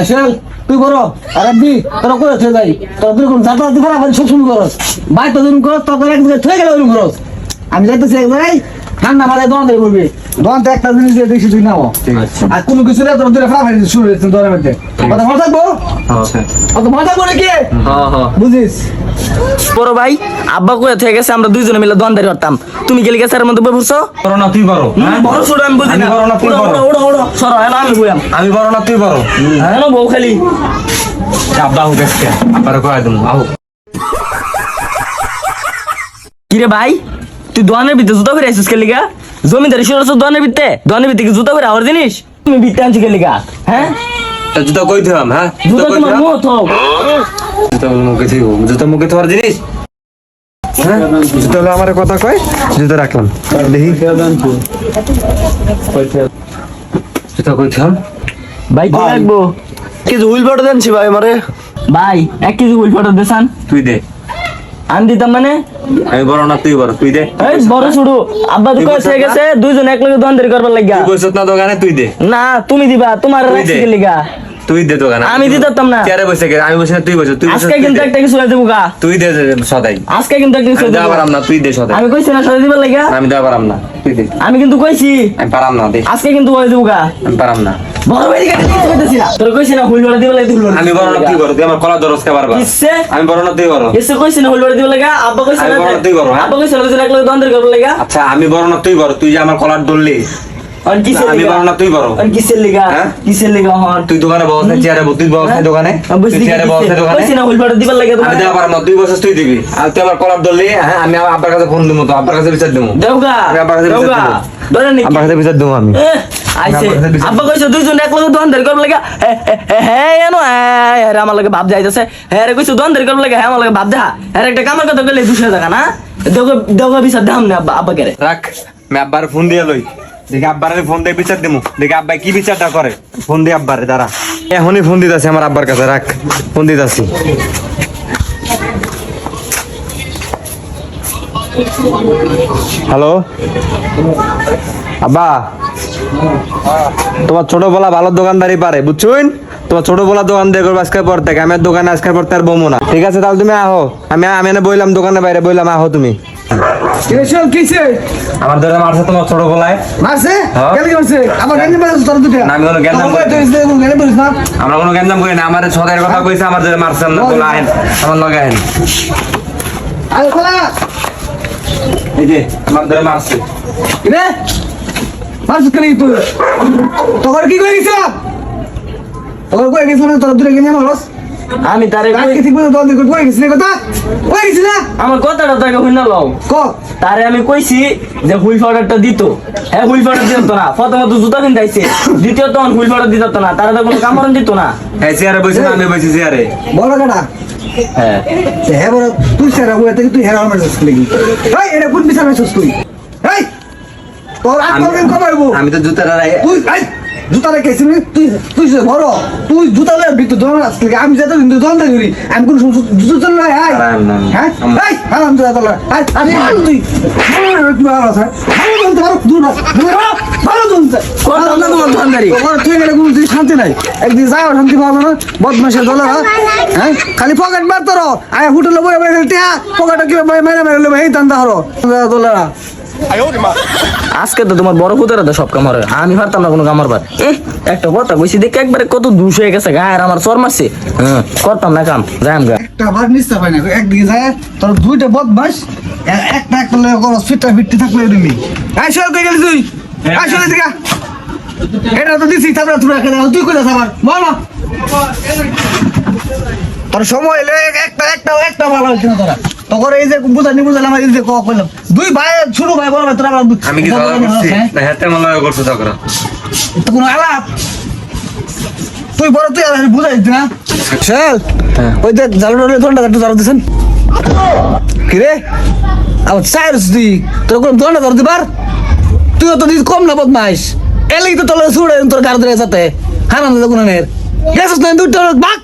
আসল তুই বড় আর আপনি তোরা করে থয়ে যাই তোরা তুই কোন যাতা দিতে পারা সব শুরু করস। ভাই তো দিন করস তোর এক দিকে থয়ে গেলে ওরকম করস। আমি যাইতেছি এক জায়গায় ঠান্ডা মাথায় দোকান থেকে বলবি দোকান তো একটা জিনিস দিয়ে দেখছি তুই নাও। ঠিক আছে। আর কোনো কিছু না তোর ফাড়া ফাড়ি শুরু হয়েছে দোকানের মধ্যে। কত মজা থাকব? আচ্ছা কত মজা থাকব নাকি? হ্যাঁ হ্যাঁ। বুঝিস? বড় ভাই আব্বা কয়ে থেকে গেছে? আমরা দুইজনে মিলে দোকানদারি করতাম তুমি গেলি গেছে এর মধ্যে পড়ছো? বড় না তুই হ্যাঁ? বড় ছোট আমি বুঝি আমি না। বড় না তুই ওড়ো, সরো, এলো আমি বইয়াম। আমি বড় না তুই বড়? হ্যাঁ না, বউ খালি। আব্বা হুক আজকে আব্বার কয়ে দেবো আহু। কিরে ভাই তুই দোকানের ভিতরে জুতা করে আছিস কেলিগা? জমিদারি শুরু করছ দোকানের ভিতরে? দোকানের ভিতরে কি জুতা করে আওয়ার জিনিস তুমি ভিতরে আনছি কেলিগা হ্যাঁ? জুতা কই দিলাম হ্যাঁ? জুতা তোমার? মুখ হোক। জুতা হলো মুখে থইব জুতা মুখে থোয়ার জিনিস। হ্যাঁ? জুতা হলো আমার কথা কয় জুতা রাখলাম। দেখি জুতা কইছাম ভাই কি লাগবো? কিছু হুইল ফটো দেনছি ভাই আমারে। ভাই এক কেজি উইল ফটো দেসান তুই দে। আন দিতাম মানে? আমি বড় না তুই বড় তুই দে। এই বড় শুরু। আব্বা তো থেকে গেছে দুইজন এক লগে দোকানদারি করবার লাগিয়া। তুই কইছত না দোকানে তুই দে। না তুমি দিবা তোমার রাখছি দে। তুই দে দোকানে আমি দিতাম না। বসে আমি বসে না, তুই বসে তুই আজকে কিন্তু। একটা কিছু দেবো গা। তুই দে সদাই। আজকে কিন্তু একটা কিছু পারাম না তুই দে সদাই। আমি কইছি না সাথে দিবার লাগিয়া আমি পারাম না তুই দে। আমি কিন্তু কইছি। আমি পারাম না দে। আজকে কিন্তু দেবো গা। আমি পারাম না। বড় ভাই দিকে কিছু কইতেছি না তোর কইছি না হুইল বড় দিবার লাগি হুইল আমি বড় না তুই বড় তুই আমার কলা দরস কে পারবা আমি বড় না তুই বড়। কইছি না দিবার লাগা? আব্বা কইছে না তুই বড়, হ্যাঁ? আব্বা কইছে না দুজন এক লগে লাগা? আচ্ছা আমি বড় না তুই বড় তুই যে আমার কলার কিসের আমি লিগা? না তুই আর কিসের লিগা? হ্যাঁ? কিসের লিগা হন? তুই দোকানে বস না চেয়ারে তুই বস না দোকানে। চেয়ারে বস না দোকানে। না দিবার লাগা আমি দেওয়া পারাম তুই বসে তুই দিবি। আর তুই আমার কলার ধরলি হ্যাঁ? আমি আব্বার কাছে ফোন দিব তো আব্বার কাছে বিচার দেবো দেওগা আমি আব্বার কাছে বিচার দেওগা দেবো। ধরে নি আব্বার কাছে বিচার দেবো আমি। এহ, আইছে। আব্বার কাছে আব্বা কইছে দুইজন এক লগে দোকানদারি করবার লাগা। হ্যাঁ এনো হ্যাঁ আমার লগে ভাব যাইতেছে হ্যাঁ রে কইছে দোকানদারি করবার লাগা হ্যাঁ আমার লগে ভাব দেখা। হ্যাঁ একটা কামের কথা কইলে দুশো টাকা না? দেওগা দেওগা বিচার দাম না আব্বা আব্বা কেরে রাখ আমি আব্বার ফোন দিয়ে লই। দেখি আব্বারে ফোন দিয়ে বিচার দেবো দেখি আব্বাই কি বিচারটা করে? ফোন দিয়ে আব্বারে, দাঁড়া। এখনই ফোন দিতেছি আমার আব্বার কাছে, রাখ। ফোন দিতেছি। হ্যালো? আব্বা? তোমার ছোট বলা ভালো দোকানদারি পারে, বুঝছুন? তোমার ছোট বলা দোকান দিয়ে করব আজকের পর থেকে আমি দোকানে আজকের পর থেকে আর বমো না। ঠিক আছে, তাহলে তুমি আহো। আমি আমি এনে বইলাম দোকানে বাইরে বললাম আহো তুমি। কিসে? আমার ধরে মারছে তোমার ছোট বলায় মারছে? হ্যাঁ। কেন কি মারছে? আমার গাড়ি মারছে তোর দুটো? না, আমি কোনো না। আমরা কোনো করি না আমার সদের কথা কইছে আমার ধরে মারছে আমরা বলে আহেন আমার লগে আহেন আরে খোলা। এই যে আমার ধরে মারছে। কিরে? কেন তুই? তোর কি কই গেছ তোর কই গেছ না তোর দুটো কিনে মারস? আমি তারে কই- কাকে ঠিক মতো তোর দিকে কই গেছিস কথা? কই গেছিস না আমার কথাটা তাকে হই না লও। ক? তারে আমি কইছি যে হুইল পাউডারটা দিত। হ্যাঁ হুইল পাউডার দিত না। প্রথমত জুতা কিনতে দ্বিতীয় তখন হুইল পাউডার দিত না। তারা তো কোনো কামড় দিত না। এই চেয়ারে বসে না আমি বসে চেয়ারে। বড় কাটা হ্যাঁ হ্যাঁ বড় তুই সেরা বই থেকে তুই হেরা মারছিস লাগি এই এটা কোন বিচার মারছিস তুই এই তোর আত্মজ্ঞান কবে আমি তো জুতাটা রাই- তুই এই! জুতা রেখেছিস না? তুই তুই বড় তুই জুতা লে ভিতর দোকান আমি যেতে কিন্তু দোকান করি আমি কোন জুতা চল না। হ্যাঁ? আম- এই হারাম জুতা তোলা তুই শান্তি নাই। একদিন যাও শান্তি পাবো না হ্যাঁ? খালি পকেট মার তোর। আয় হোটেলে বই টিয়া। পকেটে কি মেরে মেরে লেবে এই তান্দা হরো দোলা আজকে তো তোমার বড় পুতেরা তো সব কামার আমি পারতাম না কোনো কামার পার একটা কথা কইছি দেখে একবারে কত দুষ হয়ে গেছে গায়ের আমার চর মারছে। হ্যাঁ করতাম না কাম যাই আমি একটা বার নিস্তে পাই না একদিকে যায় তোর দুইটা বদমাস একটা একটা লয়ে করস ফিটটা ফিটটি থাকলে তুমি আই চল কই গেলি তুই? আই চল এদিকে এটা তো দিছি তারপরে তুই রেখে দাও তুই কই যাস আমার বল না। তোর সময় এলে একটা একটা একটা ভালো হচ্ছে না তোরা? তখন এই যে বুঝানি বুঝালাম এই যে ক কইলাম দুই ভাই ছোট ভাই বড় ভাই তোরা আমি কি ঝগড়া করছি হ্যাঁ? না হেতে আমার লগে করছ ঝগড়া। তো কোনো আলাপ? তুই বড় তুই আর বুঝাইস না চল ওই যে জালো ধরনটা একটু জালো দিছেন। কি রে আবার চাইরস তুই তোর কোন ধরনটা ধর দিবার? তুই তো দিস কম না বদমাইশ। এলে তো তোর ছুড়ে তোর গাড়ি ধরে যাতে। হারান দে কোন গেছস না দুটো বাক